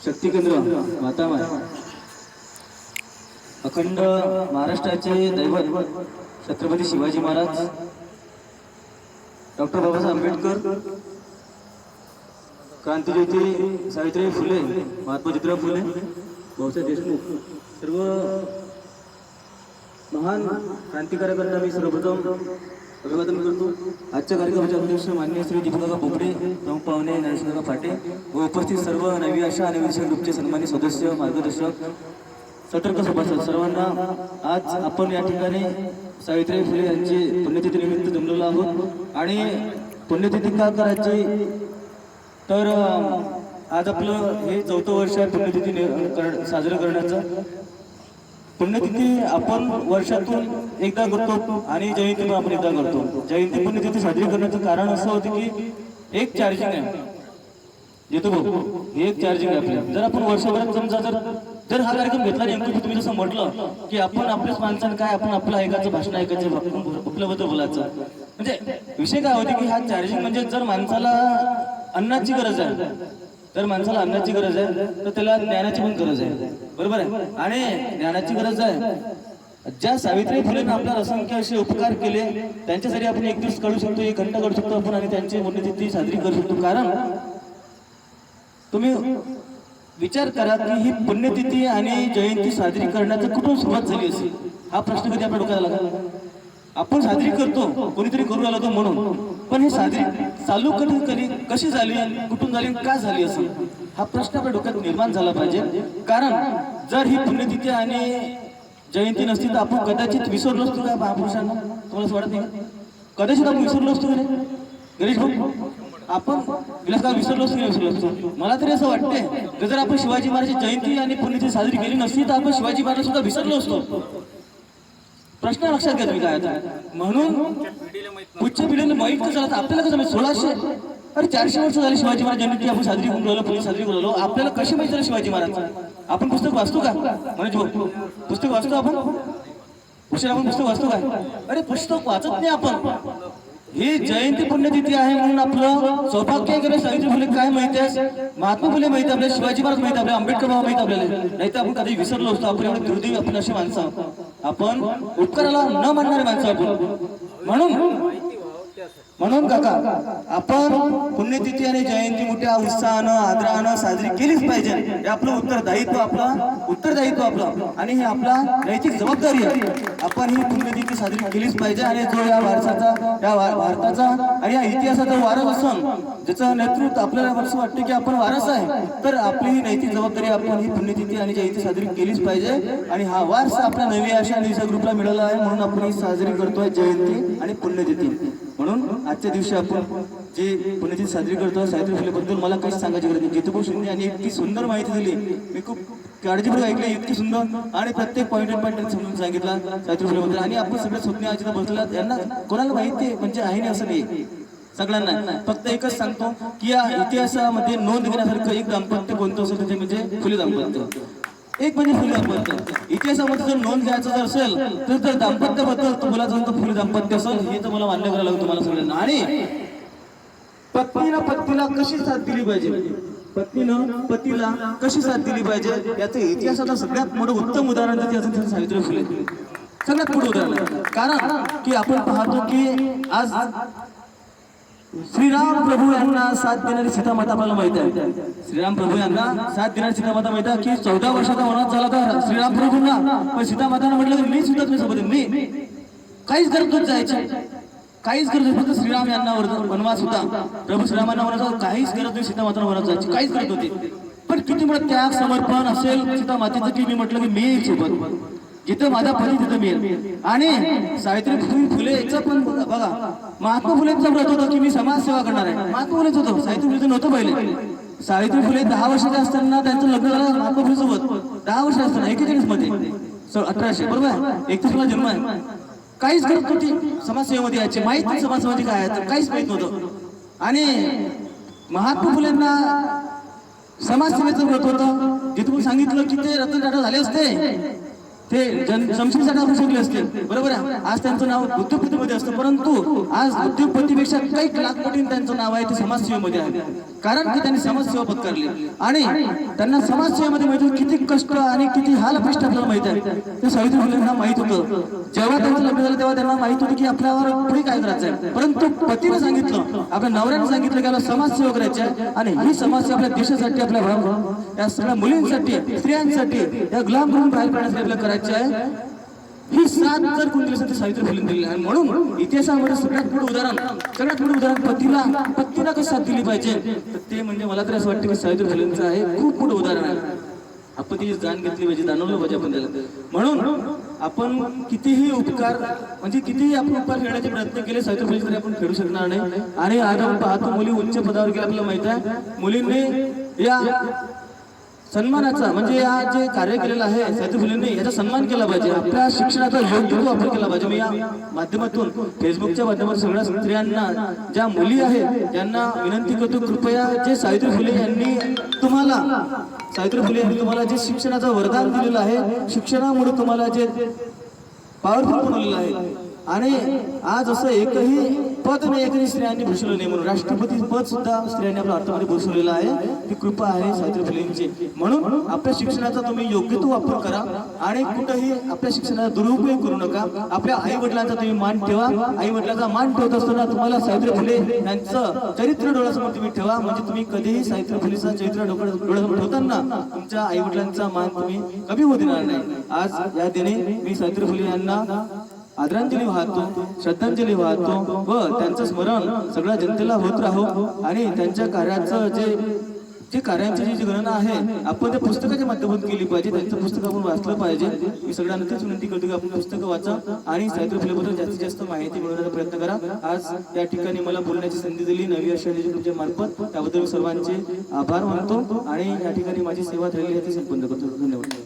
शक्ती केंद्र मातामाय अखंड महाराष्ट्राचे दैवत छत्रपती शिवाजी महाराज डॉक्टर बाबासाहेब आंबेडकर क्रांतीज्योती सावित्रीबाई फुले महात्मा ज्योतिराव फुले भाऊसाहेब देशमुख सर्व महान क्रांतिकारकांना मी सर्वप्रथम अभिवादन करतो. आजच्या कार्यक्रमाचे अध्यक्ष मान्य श्री दीपकाका बोबडे प्रमुख पाहुणे नरेशदादा फाटे व उपस्थित सर्व नवी आशा आणि विषय ग्रुपचे सन्मानित सदस्य मार्गदर्शक सतर्क सभासद सर्वांना आज आपण या ठिकाणी सावित्रीबाई फुले यांची पुण्यतिथीनिमित्त जमलेलो आहोत. आणि पुण्यतिथी का करायची? तर आज आपलं हे चौथं वर्ष आहे पुण्यतिथी साजरं करण्याचं. पुण्यतिथी आपण वर्षातून एकदा करतो आणि जयंती पण आपण एकदा करतो. जयंती पुण्यतिथी साजरी करण्याचं कारण असं होतं की एक चार्जिंग आहे. येतो भाऊ हे एक चार्जिंग आहे आपल्या. जर आपण वर्षभरात समजा जर जर हा कार्यक्रम घेतला नेमकं तुम्ही जसं म्हटलं की आपण आपल्याच माणसानं काय आपण आपलं ऐकायचं भाषण ऐकायचं उपलब्ध आपल्याबद्दल बोलायचं. म्हणजे विषय काय होते की हा चार्जिंग म्हणजे जर माणसाला अन्नाची गरज आहे तर माणसाला अन्नाची गरज आहे तर त्याला ज्ञानाची पण गरज आहे. बरोबर आहे. आणि ज्ञानाची गरज आहे. ज्या सावित्री फुलेनं आपल्या असंख्य असे उपकार केले त्यांच्यासाठी आपण एक दिवस काढू शकतो एक घंटा काढू शकतो आपण आणि त्यांची पुण्यतिथी साजरी करू शकतो. कारण तुम्ही विचार करा की ही पुण्यतिथी आणि जयंती साजरी करण्याचं कुठून सुरुवात झाली असेल? हा प्रश्न कधी आपल्या डोक्याला लागला? आपण साजरी करतो कोणीतरी करू लागतो म्हणून. पण हे साजरी चालू कधी कधी कशी झाली कुठून झाली का झाली असेल? हा प्रश्न आपल्या डोक्यात निर्माण झाला पाहिजे. कारण जर ही पुण्यतिथी आणि जयंती नसती तर आपण कदाचित विसरलो असतो का महापुरुषांना? तुम्हाला असं वाटत नाही कदाचित आपण विसरलो असतो का गणेश भाऊ आपण विलास विसरलो असतो की विसरलो असतो मला तरी असं वाटतंय की जर आपण शिवाजी महाराजांची जयंती आणि पुण्यतिथी साजरी केली नसती तर आपण शिवाजी महाराज सुद्धा विसरलो असतो. प्रश्न लक्षात घ्या तुम्ही काय आता. म्हणून पुढच्या पिढीने माहीत कसं झालं तर आपल्याला कसं सोळाशे अरे चारशे वर्ष झाली शिवाजी महाराज जयंती आपण साजरी होऊन राहिलो पुढे साजरी होऊन राहिलो. आपल्याला कशी माहिती झालं शिवाजी महाराज? आपण पुस्तक वाचतो का? म्हणजे पुस्तक वाचतो आपण? उशीर आपण पुस्तक वाचतो काय अरे पुस्तक वाचत नाही आपण. ही जयंती पुण्यतिथी आहे म्हणून आपलं सौभाग्य आहे सावित्री फुले काय माहिती आहे? महात्मा फुले माहिती आपल्याला शिवाजी महाराज माहिती आपल्या आपल्याला आंबेडकर बाबा माहिती आपल्याला. नाही तर आपण कधी विसरलो असतो आपण एवढे दुर्दैवी आपण अशी माणसं आपण उपकाराला न मानणारे माणसं आपण. म्हणून म्हणून काका आपण पुण्यतिथी आणि जयंती मोठ्या उत्साहानं आदरानं साजरी केलीच पाहिजे. हे आपलं उत्तरदायित्व आपलं उत्तरदायित्व आपलं. आणि हे आपला नैतिक जबाबदारी आहे. आपण ही पुण्यतिथी साजरी केलीच पाहिजे. आणि जो या वारसाचा या भारताचा आणि या इतिहासाचा वारस असून ज्याचं नेतृत्व आपल्याला असं वाटतं की आपण वारस आहे तर आपली ही नैतिक जबाबदारी आपण ही पुण्यतिथी आणि जयंती साजरी केलीच पाहिजे. आणि हा वारसा आपल्या नवी आशा आणि ग्रुपला मिळाला आहे म्हणून आपण ही साजरी करतोय जयंती आणि पुण्यतिथी. म्हणून आजच्या दिवशी आपण जे पुण्याची साजरी करतो सावित्री फुलेबद्दल मला काही सांगायची गरज नाही. जितू शिंदे यांनी इतकी सुंदर माहिती दिली. मी खूप काळजीपूर्वक ऐकली इतकी सुंदर आणि प्रत्येक पॉईंट पॉईंट समजून सांगितला सावित्री फुलेबद्दल. आणि आपण सगळे स्वप्न आजीला इथं यांना कोणाला माहिती आहे म्हणजे आहे नाही असं नाही. सगळ्यांना फक्त एकच सांगतो की या इतिहासामध्ये नोंद घेण्यासारखं एक दाम्पत्य कोणतं असं ते म्हणजे, म्हणजे फुले दाम्पत्य. एक म्हणजे फुले दाम्पत्य इतिहासामध्ये जर नोंद घ्यायचं जर असेल तर जर दाम्पत्याबद्दल तुम्हाला जर फुले दाम्पत्य असेल हे तर मला मान्य करायला लागतं तुम्हाला सगळ्यांना. आणि पत्नीला पत्नीला कशी साथ दिली पाहिजे? पत्नीनं पतीला कशी साथ दिली पाहिजे? याचं इतिहासाचं सगळ्यात मोठं उत्तम उदाहरण जर त्याचं सावित्री फुले सगळ्यात मोठं उदाहरण. कारण की आपण पाहतो की आज श्रीराम प्रभू यांना साथ देणारी सीतामाता आपल्याला माहीत आहे. श्रीराम प्रभू यांना साथ देणारी सीतामाता माहीत आहे की चौदा वर्षाचा वनवास झाला तर श्रीराम प्रभूंना पण सीतामातानं म्हटलं की मी सुद्धा तुम्ही सोबत मी काहीच गरज जायचे काहीच गरज नव्हती फक्त श्रीराम यांना वरत वनवास होता. प्रभू श्रीरामांना वनवास काहीच गरज नाही सीतामातांना वनवास जायची. काहीच गरज होते पण किती मला त्याग समर्पण असेल सीतामातेचं की मी म्हटलं की मी सोबत? जिथं माझा पती तिथं मी आणि सावित्री फुलेचं पण बघा महात्मा फुलेंचं व्रत होतं की मी समाजसेवा करणार आहे. महात्मा फुलेच होतं. सावित्री फुलेचं नव्हतं पहिले. सावित्री फुले दहा वर्षाचे असताना त्यांचं लग्न झालं महात्मा फुले सोबत दहा वर्ष असताना एकेचाळीसमध्ये. अठराशे बरोबर आहे? एकतीस ला जन्म आहे. काहीच करत नव्हती. समाजसेवेमध्ये यायची. माहीत नाही समाजसेवेमध्ये काय आहे. काहीच माहीत नव्हतं. आणि महात्मा फुलेंना समाजसेवेचं व्रत होतं. जिथून सांगितलं की ते रतन टाटा झाले असते. ते जन शमशीरसाठी आपण शिकले असते बरोबर आहे? आज त्यांचं नाव उद्योगपतीमध्ये असतं. परंतु आज उद्योगपतीपेक्षा काही लाखपटीन त्यांचं नाव आहे ते समाजसेवेमध्ये आहे. कारण की त्यांनी समाजसेवा पत्करली आणि त्यांना समाजसेवेमध्ये माहिती किती कष्ट आणि किती हाल कष्ट आपल्याला माहीत आहे. ते सावित्री फुलेंना माहीत होतं. जेव्हा त्यांचं लग्न झालं तेव्हा त्यांना माहीत होतं की आपल्यावर पुढे काय करायचं आहे. परंतु पतीने सांगितलं आपल्या नवऱ्याने सांगितलं की आपल्याला समाजसेवा करायची आहे. आणि ही समाजसेवा आपल्या देशासाठी आपल्या या सगळ्या मुलींसाठी स्त्रियांसाठी या गुलाम करून बाहेर करण्यासाठी आपल्याला करायची आहे. ही साथ जर कोण दिली असेल सावित्री फुलून दिली. आणि म्हणून इतिहासामध्ये सगळ्यात मोठं उदाहरण सगळ्यात मोठं उदाहरण पतीला पतीला कसं साथ दिली पाहिजे? तर ते म्हणजे मला तर असं वाटतं की सावित्री फुलेंचं आहे खूप मोठं उदाहरण आहे. आपण तिची जाण घेतली पाहिजे जाणवलं पाहिजे आपण त्याला. म्हणून आपण कितीही उपकार म्हणजे कितीही आपण उपकार खेळण्याचे प्रयत्न केले सावित्री फुले तरी आपण खेळू शकणार नाही. आणि आज आपण पाहतो मुली उच्च पदावर गेल्या आपल्याला माहीत आहे. मुलींनी या सन्मानाचा म्हणजे या जे कार्य केलेलं आहे सावित्री फुलेंनी याचा सन्मान केला पाहिजे. आपल्या शिक्षणाचा योग्य तो वापर केला पाहिजे. मी या माध्यमातून फेसबुकच्या माध्यमातून सगळ्या स्त्रियांना ज्या मुली आहेत त्यांना विनंती करतो कृपया जे सावित्री फुले यांनी तुम्हाला सावित्री फुले यांनी तुम्हाला जे शिक्षणाचं वरदान दिलेलं आहे शिक्षणामुळे तुम्हाला जे पॉवरफुल बनवलेलं आहे. आणि आज असं एकही पद नाही एकही स्त्रियांनी भूषवलं नाही म्हणून. राष्ट्रपती पद सुद्धा स्त्रियांनी आपल्या हातामध्ये भूषवलेलं आहे. ती कृपा आहे सावित्री फुलेंची. म्हणून आपल्या शिक्षणाचा तुम्ही योग्य तो वापर करा आणि कुठंही आपल्या शिक्षणाचा दुरुपयोग करू नका. आपल्या आई वडिलांचा तुम्ही मान ठेवा. आई वडिलांचा मान ठेवत असताना तुम्हाला सावित्री फुले यांचं चरित्र डोळ्यासमोर तुम्ही ठेवा. म्हणजे तुम्ही कधीही सावित्री फुलेचा चरित्र डोळ्यासमोर ठेवताना तुमच्या आई वडिलांचा मान तुम्ही कमी होऊ देणार नाही. आज या दिने मी सावित्री फुले यांना आदरांजली वाहतो श्रद्धांजली वाहतो व त्यांचं स्मरण सगळ्या जनतेला होत राहो आणि त्यांच्या कार्याचं जे जे कार्यांची जी जी गणना आहे आपण त्या पुस्तकाच्या माध्यमातून केली पाहिजे त्यांचं पुस्तक आपण वाचलं पाहिजे. मी सगळ्यांना तेच विनंती करतो की आपण पुस्तकं वाचा आणि साहित्य फुलेबद्दल जास्तीत जास्त माहिती मिळवण्याचा प्रयत्न करा. आज या ठिकाणी मला बोलण्याची संधी दिली नवी आषाढी तुमच्या मार्फत. त्याबद्दल मी सर्वांचे आभार मानतो आणि या ठिकाणी माझी सेवा झालेली आहे ती संपन्न करतो. धन्यवाद.